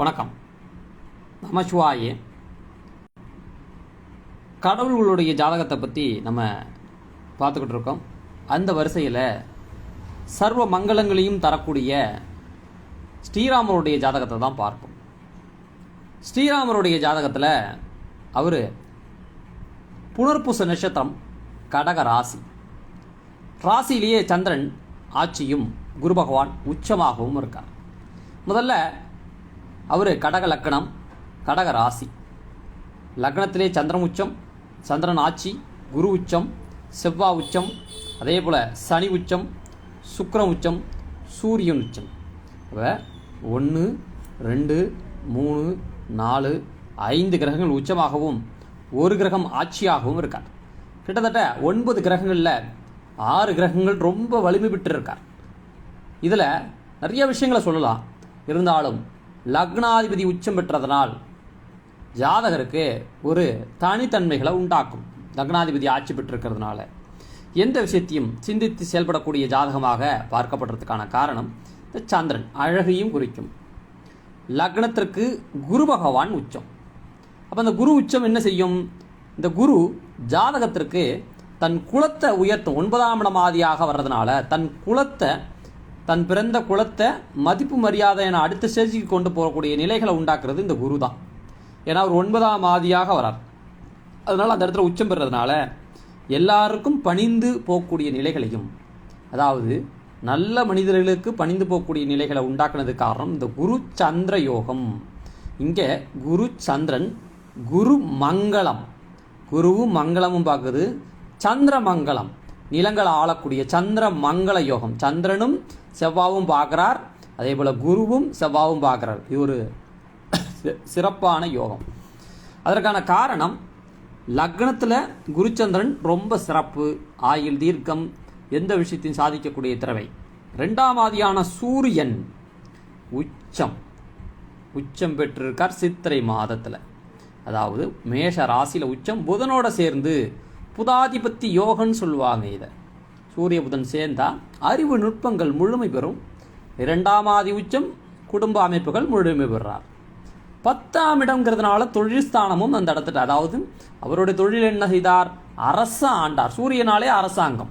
வணக்கம். நமச்சிவாயே. கடவுள்களுடைய ஜாதகத்தை பற்றி நம்ம பார்த்துக்கிட்டு இருக்கோம். அந்த வரிசையில் சர்வ மங்களங்களையும் தரக்கூடிய ஸ்ரீராமருடைய ஜாதகத்தை தான் பார்ப்போம். ஸ்ரீராமருடைய ஜாதகத்தில் அவர் புனர்பூச நட்சத்திரம் கடக ராசி. ராசியிலேயே சந்திரன் ஆட்சியும் குரு பகவான் உச்சமாகவும் இருக்கார். முதல்ல அவர் கடக லக்கணம் கடக ராசி. லக்னத்திலே சந்திரன் உச்சம் சந்திரன் ஆட்சி குரு உச்சம் செவ்வா உச்சம் அதே போல் சனி உச்சம் சுக்கரன் உச்சம் சூரியன் உச்சம். இப்போ ஒன்று ரெண்டு மூணு நாலு ஐந்து கிரகங்கள் உச்சமாகவும் ஒரு கிரகம் ஆட்சியாகவும் இருக்கார். கிட்டத்தட்ட ஒன்பது கிரகங்களில் ஆறு கிரகங்கள் ரொம்ப வலிமை பெற்று இருக்கார் இதில் நிறைய விஷயங்களை சொல்லலாம். இருந்தாலும் லக்னாதிபதி உச்சம் பெற்றதனால் ஜாதகருக்கு ஒரு தனித்தன்மைகளை உண்டாக்கும். லக்னாதிபதி ஆட்சி பெற்றிருக்கிறதுனால. எந்த விஷயத்தையும் சிந்தித்து செயல்படக்கூடிய ஜாதகமாக பார்க்கப்படுறதுக்கான காரணம் இந்த சந்திரன் அழகையும் குறிக்கும். லக்னத்திற்கு குரு பகவான் உச்சம். அப்போ அந்த குரு உச்சம் என்ன செய்யும்? இந்த குரு ஜாதகத்திற்கு தன் குலத்தை உயர்த்தும் ஒன்பதாம் இடம் ஆதியாக வர்றதுனால தன் குலத்தை தன் பிறந்த குலத்தை மதிப்பு மரியாதை என அடுத்த ஸ்டேஜுக்கு கொண்டு போகக்கூடிய நிலைகளை உண்டாக்குறது இந்த குரு தான் ஏன்னா அவர் ஒன்பதாம் ஆதியாக வரார். அதனால் அந்த இடத்துல உச்சம் பெறதுனால எல்லாருக்கும் பணிந்து போகக்கூடிய நிலைகளையும் அதாவது நல்ல மனிதர்களுக்கு பணிந்து போகக்கூடிய நிலைகளை உண்டாக்குனது காரணம் இந்த குரு சந்திர யோகம். இங்கே குரு சந்திரன் குரு மங்களம். குருவும் மங்களமும் பார்க்குது சந்திர மங்களம். நிலங்களை ஆளக்கூடிய சந்திர மங்கள யோகம். சந்திரனும் செவ்வாவும் பார்க்குறார். அதே போல் குருவும் செவ்வாவும் பார்க்குறார். இது ஒரு சிறப்பான யோகம். அதற்கான காரணம் லக்னத்தில் குருச்சந்திரன் ரொம்ப சிறப்பு ஆயுள் தீர்க்கம் எந்த விஷயத்தையும் சாதிக்கக்கூடிய திறவை ரெண்டாம் சூரியன் உச்சம். உச்சம் பெற்றிருக்கார் சித்திரை மாதத்தில். அதாவது மேஷ ராசியில் உச்சம் புதனோட சேர்ந்து புதாதிபத்தி யோகன்னு சொல்லுவாங்க இதை. சூரிய புதன் சேர்ந்தால் அறிவு நுட்பங்கள் முழுமை பெறும். இரண்டாம் ஆதி உச்சம் குடும்ப அமைப்புகள் முழுமை பெறார். பத்தாம் இடம்ங்கிறதுனால தொழில் ஸ்தானமும் அந்த இடத்துல அதாவது அவருடைய தொழில் என்ன செய்தார்? அரச ஆண்டார் சூரியனாலே அரசாங்கம்.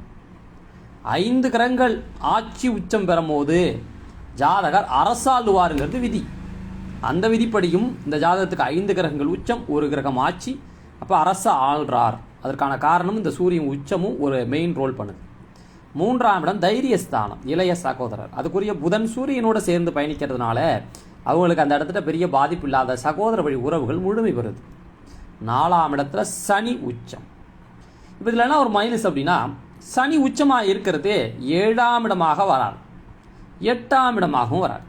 ஐந்து கிரகங்கள் ஆட்சி உச்சம் பெறும்போது ஜாதகர் அரசாளுவாருங்கிறது விதி. அந்த விதிப்படியும் இந்த ஜாதகத்துக்கு ஐந்து கிரகங்கள் உச்சம் ஒரு கிரகம் ஆட்சி அப்போ அரச ஆள்றார். அதற்கான காரணம் இந்த சூரியன் உச்சமும் ஒரு மெயின் ரோல் பண்ணுது. மூன்றாம் இடம் தைரியஸ்தானம் இளைய சகோதரர். அதுக்குரிய புதன் சூரியனோட சேர்ந்து பயணிக்கிறதுனால அவங்களுக்கு அந்த இடத்துல பெரிய பாதிப்பு இல்லாத சகோதர வழி உறவுகள் முழுமை பெறுது. நாலாம் இடத்துல சனி உச்சம். இப்போ இதில் என்ன ஒரு மைனஸ் அப்படின்னா சனி உச்சமாக இருக்கிறது ஏழாம் இடமாக வரார் எட்டாம் இடமாகவும் வரார்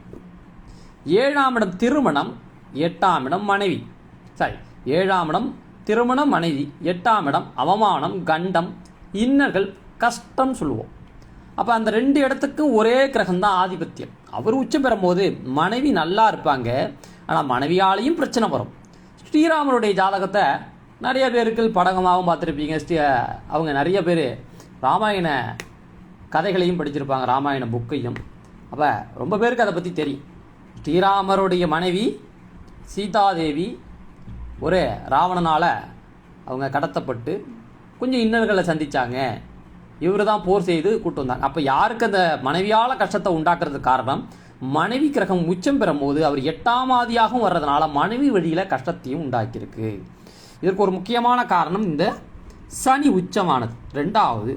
ஏழாம் இடம் திருமணம் எட்டாம் இடம் மனைவி. சாரி ஏழாம் இடம் திருமணம் மனைவி எட்டாம் இடம் அவமானம் கண்டம் இன்னர்கள் கஷ்டம் சொல்லுவோம். அப்போ அந்த ரெண்டு இடத்துக்கும் ஒரே கிரகம் தான் ஆதிபத்தியம். அவர் உச்சம் பெறும்போது மனைவி நல்லா இருப்பாங்க. ஆனால் மனைவியாலையும் பிரச்சனை வரும். ஸ்ரீராமருடைய ஜாதகத்தை நிறைய பேருக்கு படகமாகவும் பார்த்துருப்பீங்க. ஸ்ரீ அவங்க நிறைய பேர் ராமாயண கதைகளையும் படிச்சிருப்பாங்க. ராமாயண புக்கையும். அப்போ ரொம்ப பேருக்கு அதை பற்றி தெரியும். ஸ்ரீராமருடைய மனைவி சீதாதேவி ஒரு ராவணனால் அவங்க கடத்தப்பட்டு கொஞ்சம் இன்னல்களை சந்திச்சாங்க. இவர் தான் போர் செய்து கூட்டு வந்தாங்க. அப்போ யாருக்கு அந்த மனைவியால் கஷ்டத்தை உண்டாக்குறதுக்கு காரணம்? மனைவி கிரகம் உச்சம் பெறும்போது அவர் எட்டாம் ஆதியாகவும் வர்றதுனால மனைவி வழியில் கஷ்டத்தையும் உண்டாக்கியிருக்கு. இதற்கு ஒரு முக்கியமான காரணம் இந்த சனி உச்சமானது. ரெண்டாவது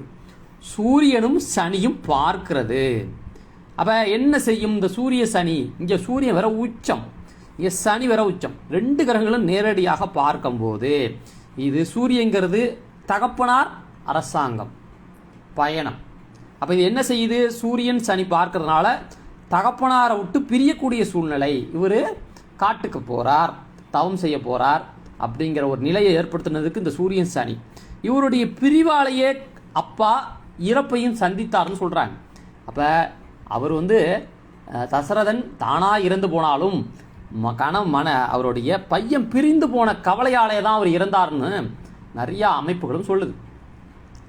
சூரியனும் சனியும் பார்க்கிறது. அப்போ என்ன செய்யும் இந்த சூரிய சனி? இங்கே சூரியன் வர உச்சம். எஸ் சனி வர உச்சம். ரெண்டு கிரகங்களும் நேரடியாக பார்க்கும்போது இது சூரியங்கிறது தகப்பனார் அரசாங்கம் பயணம். அப்போ இது என்ன செய்யுது? சூரியன் சனி பார்க்கறதுனால தகப்பனாரை விட்டு பிரியக்கூடிய சூழ்நிலை. இவர் காட்டுக்கு போகிறார் தவம் செய்ய போகிறார் அப்படிங்கிற ஒரு நிலையை ஏற்படுத்தினதுக்கு இந்த சூரியன் சனி. இவருடைய பிரிவாலேயே அப்பா இறப்பையும் சந்தித்தார்னு சொல்கிறாங்க அப்போ அவர் வந்து தசரதன் தானாக இறந்து போனாலும் ம- மன அவருடைய பையன் பிரிந்து போன கவலையாலே தான் அவர் இறந்தார்னு நிறையா அமைப்புகளும் சொல்லுது.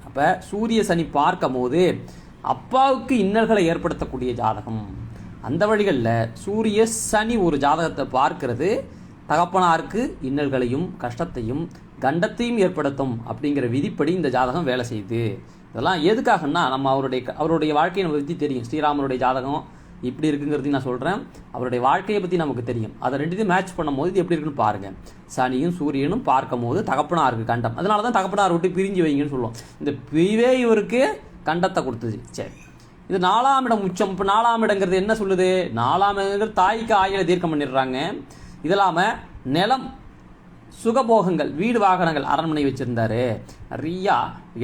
அப்போ சூரிய சனி பார்க்கும் போது அப்பாவுக்கு இன்னல்களை ஏற்படுத்தக்கூடிய ஜாதகம். அந்த வழிகளில் சூரிய சனி ஒரு ஜாதகத்தை பார்க்கிறது தகப்பனாருக்கு இன்னல்களையும் கஷ்டத்தையும் கண்டத்தையும் ஏற்படுத்தும் அப்படிங்கிற விதிப்படி இந்த ஜாதகம் வேலை செய்யுது. இதெல்லாம் எதுக்காகன்னா நம்ம அவருடைய அவருடைய வாழ்க்கையை நம்ம பற்றி தெரியும். ஸ்ரீராமருடைய ஜாதகம் இப்படி இருக்குங்கிறதையும் நான் சொல்கிறேன் அவருடைய வாழ்க்கையை பற்றி நமக்கு தெரியும். அதை ரெண்டுத்தையும் மேட்ச் பண்ணும்போது இது எப்படி இருக்குன்னு பாருங்கள் சனியும் சூரியனும் பார்க்கும் போது தகப்பனாருக்கு கண்டம். அதனால தான் தகப்பனார் விட்டு பிரிஞ்சு வைங்கன்னு சொல்லுவோம். இந்த பிரிவே இவருக்கு கண்டத்தை கொடுத்தது. சரி. இது நாலாம் இடம் உச்சம். இப்போ நாலாம் இடங்கிறது என்ன சொல்லுது? நாலாம் இடங்கிறது தாய்க்கு ஆயில தீர்க்கம் பண்ணிடுறாங்க. இது இல்லாமல் நிலம் சுகபோகங்கள் வீடு வாகனங்கள் அரண்மனை வச்சுருந்தாரு. நிறையா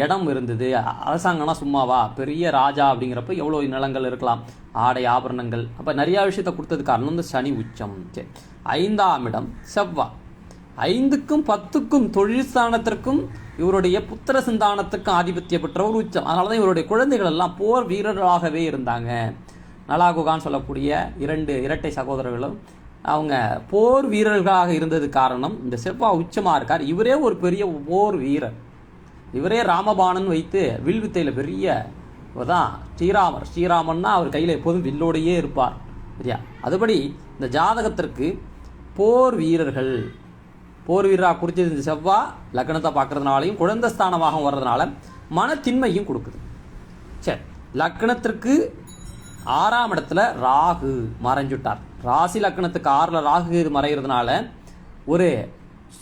இடம் இருந்தது. அரசாங்கம்னா சும்மாவா? பெரிய ராஜா அப்படிங்கிறப்ப எவ்வளோ நிலங்கள் இருக்கலாம். ஆடை ஆபரணங்கள். அப்போ நிறையா விஷயத்தை கொடுத்தது காரணம் இந்த சனி உச்சம். சரி. ஐந்தாம் இடம் செவ்வாய் ஐந்துக்கும் பத்துக்கும் தொழில் ஸ்தானத்திற்கும் இவருடைய புத்திர சிந்தானத்துக்கும் ஆதிபத்தியம் பெற்ற ஒரு உச்சம். அதனால தான் இவருடைய குழந்தைகள் எல்லாம் போர் வீரர்களாகவே இருந்தாங்க. நலாகுகான் சொல்லக்கூடிய இரண்டு இரட்டை சகோதரர்களும் அவங்க போர் வீரர்களாக இருந்தது காரணம் இந்த செவ்வா உச்சமாக இருக்கார். இவரே ஒரு பெரிய போர் வீரர். இவரே ராமபாணன் வைத்து வில்வித்தையில் பெரிய தான் ஸ்ரீராமர். ஸ்ரீராமன்னா அவர் கையில் எப்போதும் வில்லோடையே இருப்பார் சரியா? அதுபடி இந்த ஜாதகத்திற்கு போர் வீரர்கள் போர் வீரராக குறிச்சது இந்த செவ்வா லக்னத்தை பார்க்கறதுனாலையும் குழந்தை ஸ்தானமாக வர்றதுனால மனத்தின்மையும் கொடுக்குது. சரி லக்னத்திற்கு ஆறாம் இடத்துல ராகு மறைஞ்சுட்டார். ராசி லக்னத்துக்கு ஆறில் ராகு இது மறைகிறதுனால ஒரு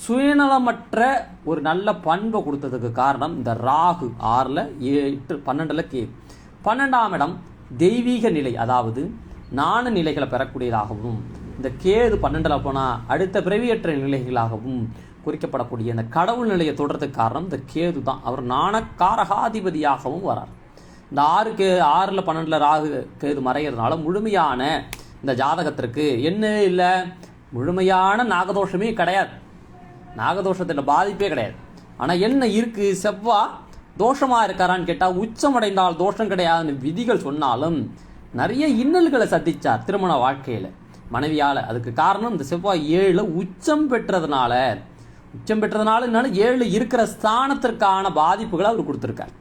சுயநலமற்ற ஒரு நல்ல பண்பை கொடுத்ததுக்கு காரணம் இந்த ராகு ஆறில் எட்டு பன்னெண்டில் கே பன்னெண்டாம் இடம் தெய்வீக நிலை அதாவது நாண நிலைகளை பெறக்கூடியதாகவும் இந்த கேது பன்னெண்டில் போனால் அடுத்த பிறவியற்ற நிலைகளாகவும் குறிக்கப்படக்கூடிய இந்த கடவுள் நிலையை தொடர்றதுக்கு காரணம் இந்த கேது தான் அவர் நாணக்காரகாதிபதியாகவும் வரார். இந்த ஆறுக்கு ஆறில் பன்னெண்டில் ராகு கேது மறைகிறதுனால முழுமையான இந்த ஜாதகத்திற்கு என்ன இல்லை? முழுமையான நாகதோஷமே கிடையாது. நாகதோஷத்தில் பாதிப்பே கிடையாது. ஆனால் என்ன இருக்குது செவ்வா தோஷமாக இருக்காரான்னு கேட்டால் உச்சமடைந்தால் தோஷம் கிடையாதுன்னு விதிகள் சொன்னாலும் நிறைய இன்னல்களை சந்திச்சார் திருமண வாழ்க்கையில். மனைவியால் அதுக்கு காரணம் இந்த செவ்வாய் ஏழில் உச்சம் பெற்றதுனால உச்சம் பெற்றதுனால ஏழு இருக்கிற ஸ்தானத்திற்கான பாதிப்புகளை அவர் கொடுத்துருக்கார்.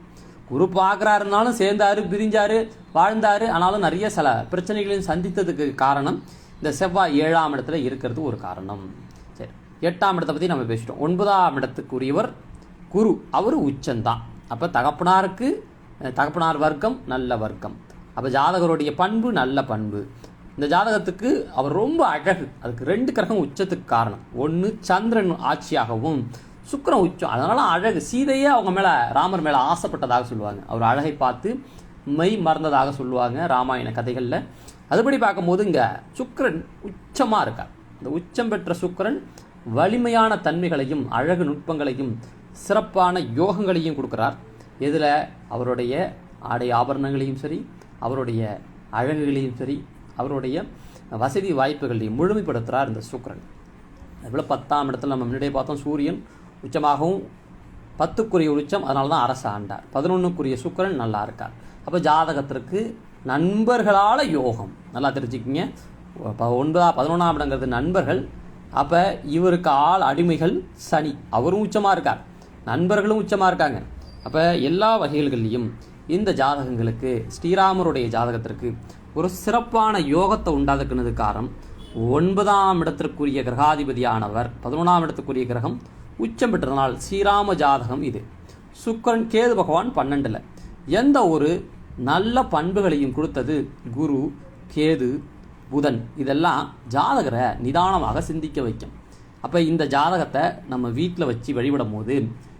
குரு பார்க்குறாருனாலும் சேர்ந்தாரு பிரிஞ்சாரு வாழ்ந்தாரு. ஆனாலும் நிறைய சில பிரச்சனைகளையும் சந்தித்ததுக்கு காரணம் இந்த செவ்வாய் ஏழாம் இடத்துல இருக்கிறது ஒரு காரணம். சரி எட்டாம் இடத்தை பற்றி நம்ம பேசிட்டோம். ஒன்பதாம் இடத்துக்குரியவர் குரு. அவர் உச்சந்தான். அப்போ தகப்பனாருக்கு தகப்பனார் வர்க்கம் நல்ல வர்க்கம். அப்போ ஜாதகருடைய பண்பு நல்ல பண்பு. இந்த ஜாதகத்துக்கு அவர் ரொம்ப அழகு. அதுக்கு ரெண்டு கிரகம் உச்சத்துக்கு காரணம். ஒன்று சந்திரன் ஆட்சியாகவும் சுக்கரம் உச்சம். அதனால் அழகு. சீதையே அவங்க மேலே ராமர் மேலே ஆசைப்பட்டதாக சொல்லுவாங்க. அவர் அழகை பார்த்து மெய் மறந்ததாக சொல்லுவாங்க ராமாயண கதைகளில். அதுபடி பார்க்கும்போது இங்கே சுக்கரன் உச்சமாக இருக்கார். இந்த உச்சம் பெற்ற சுக்கரன் வலிமையான தன்மைகளையும் அழகு நுட்பங்களையும் சிறப்பான யோகங்களையும் கொடுக்குறார். இதில் அவருடைய ஆடை ஆபரணங்களையும் சரி அவருடைய அழகுகளையும் சரி அவருடைய வசதி வாய்ப்புகளையும் முழுமைப்படுத்துகிறார் இந்த சுக்கரன். அதுபோல் பத்தாம் இடத்துல நம்ம முன்னாடியே பார்த்தோம் சூரியன் உச்சமாகவும் பத்துக்குரிய உச்சம் அதனால தான் அரசு ஆண்டார். பதினொன்றுக்குரிய சுக்கரன் நல்லா இருக்கார். அப்போ ஜாதகத்திற்கு நண்பர்களால் யோகம். நல்லா தெரிஞ்சுக்கிங்க. இப்போ ஒன்பதா பதினொன்றாம் இடங்கிறது நண்பர்கள். அப்போ இவருக்கு ஆள் அடிமைகள் சனி. அவரும் உச்சமாக இருக்கார். நண்பர்களும் உச்சமாக இருக்காங்க. அப்போ எல்லா வகைகள்லையும் இந்த ஜாதகங்களுக்கு ஸ்ரீராமருடைய ஜாதகத்திற்கு ஒரு சிறப்பான யோகத்தை உண்டாதுக்குனது காரணம் ஒன்பதாம் இடத்திற்குரிய கிரகாதிபதியானவர் பதினொன்றாம் இடத்துக்குரிய கிரகம் உச்சம் நாள் ஸ்ரீராம ஜாதகம் இது. சுக்கரன் கேது பகவான் பன்னெண்டில். எந்த ஒரு நல்ல பண்புகளையும் கொடுத்தது குரு கேது புதன். இதெல்லாம் ஜாதகரை நிதானமாக சிந்திக்க வைக்கும். அப்போ இந்த ஜாதகத்தை நம்ம வீட்டில் வச்சு வழிபடும் போது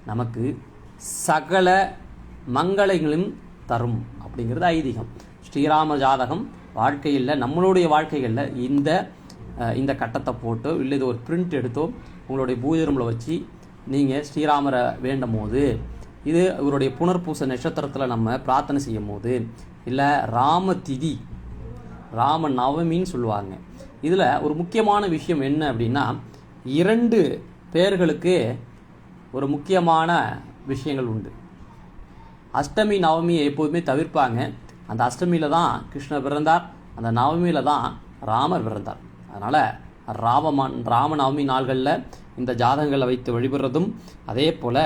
நமக்கு சகல மங்களங்களும் தரும் அப்படிங்கிறது ஐதீகம். ஸ்ரீராம ஜாதகம் வாழ்க்கையில் நம்மளுடைய வாழ்க்கைகளில் இந்த இந்த கட்டத்தை போட்டோ இல்லை இது ஒரு பிரிண்ட் எடுத்தோ உங்களுடைய பூஜை ரூமில் வச்சு நீங்கள் ஸ்ரீராமரை வேண்டும் போது இது இவருடைய புனர்பூச நட்சத்திரத்தில் நம்ம பிரார்த்தனை செய்யும் போது இல்லை ராம திதி ராம நவமின்னு சொல்லுவாங்க. இதில் ஒரு முக்கியமான விஷயம் என்ன அப்படின்னா இரண்டு பேர்களுக்கு ஒரு முக்கியமான விஷயங்கள் உண்டு. அஷ்டமி நவமியை எப்போதுமே தவிர்ப்பாங்க. அந்த அஷ்டமியில் தான் கிருஷ்ணர் பிறந்தார் அந்த நவமியில் தான் ராமர் பிறந்தார். அதனால் ராமமான் ராமநவமி நாள்களில் இந்த ஜாதகங்களை வைத்து வழிபடுறதும் அதே போல்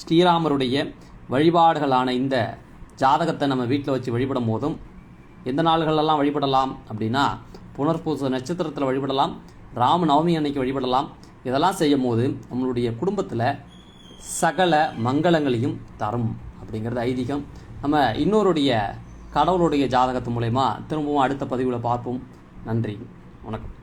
ஸ்ரீராமருடைய வழிபாடுகளான இந்த ஜாதகத்தை நம்ம வீட்டில் வச்சு வழிபடும் போதும் எந்த நாள்களெல்லாம் வழிபடலாம் அப்படின்னா புனர்பூச நட்சத்திரத்தில் வழிபடலாம் ராம நவமி அன்னைக்கு வழிபடலாம் இதெல்லாம் செய்யும் போது நம்மளுடைய குடும்பத்தில் சகல மங்களங்களையும் தரும் அப்படிங்கிறது ஐதீகம். நம்ம இன்னொருடைய கடவுளுடைய ஜாதகத்து மூலயமா திரும்பவும் அடுத்த பதிவில் பார்ப்போம். நன்றி வணக்கம்.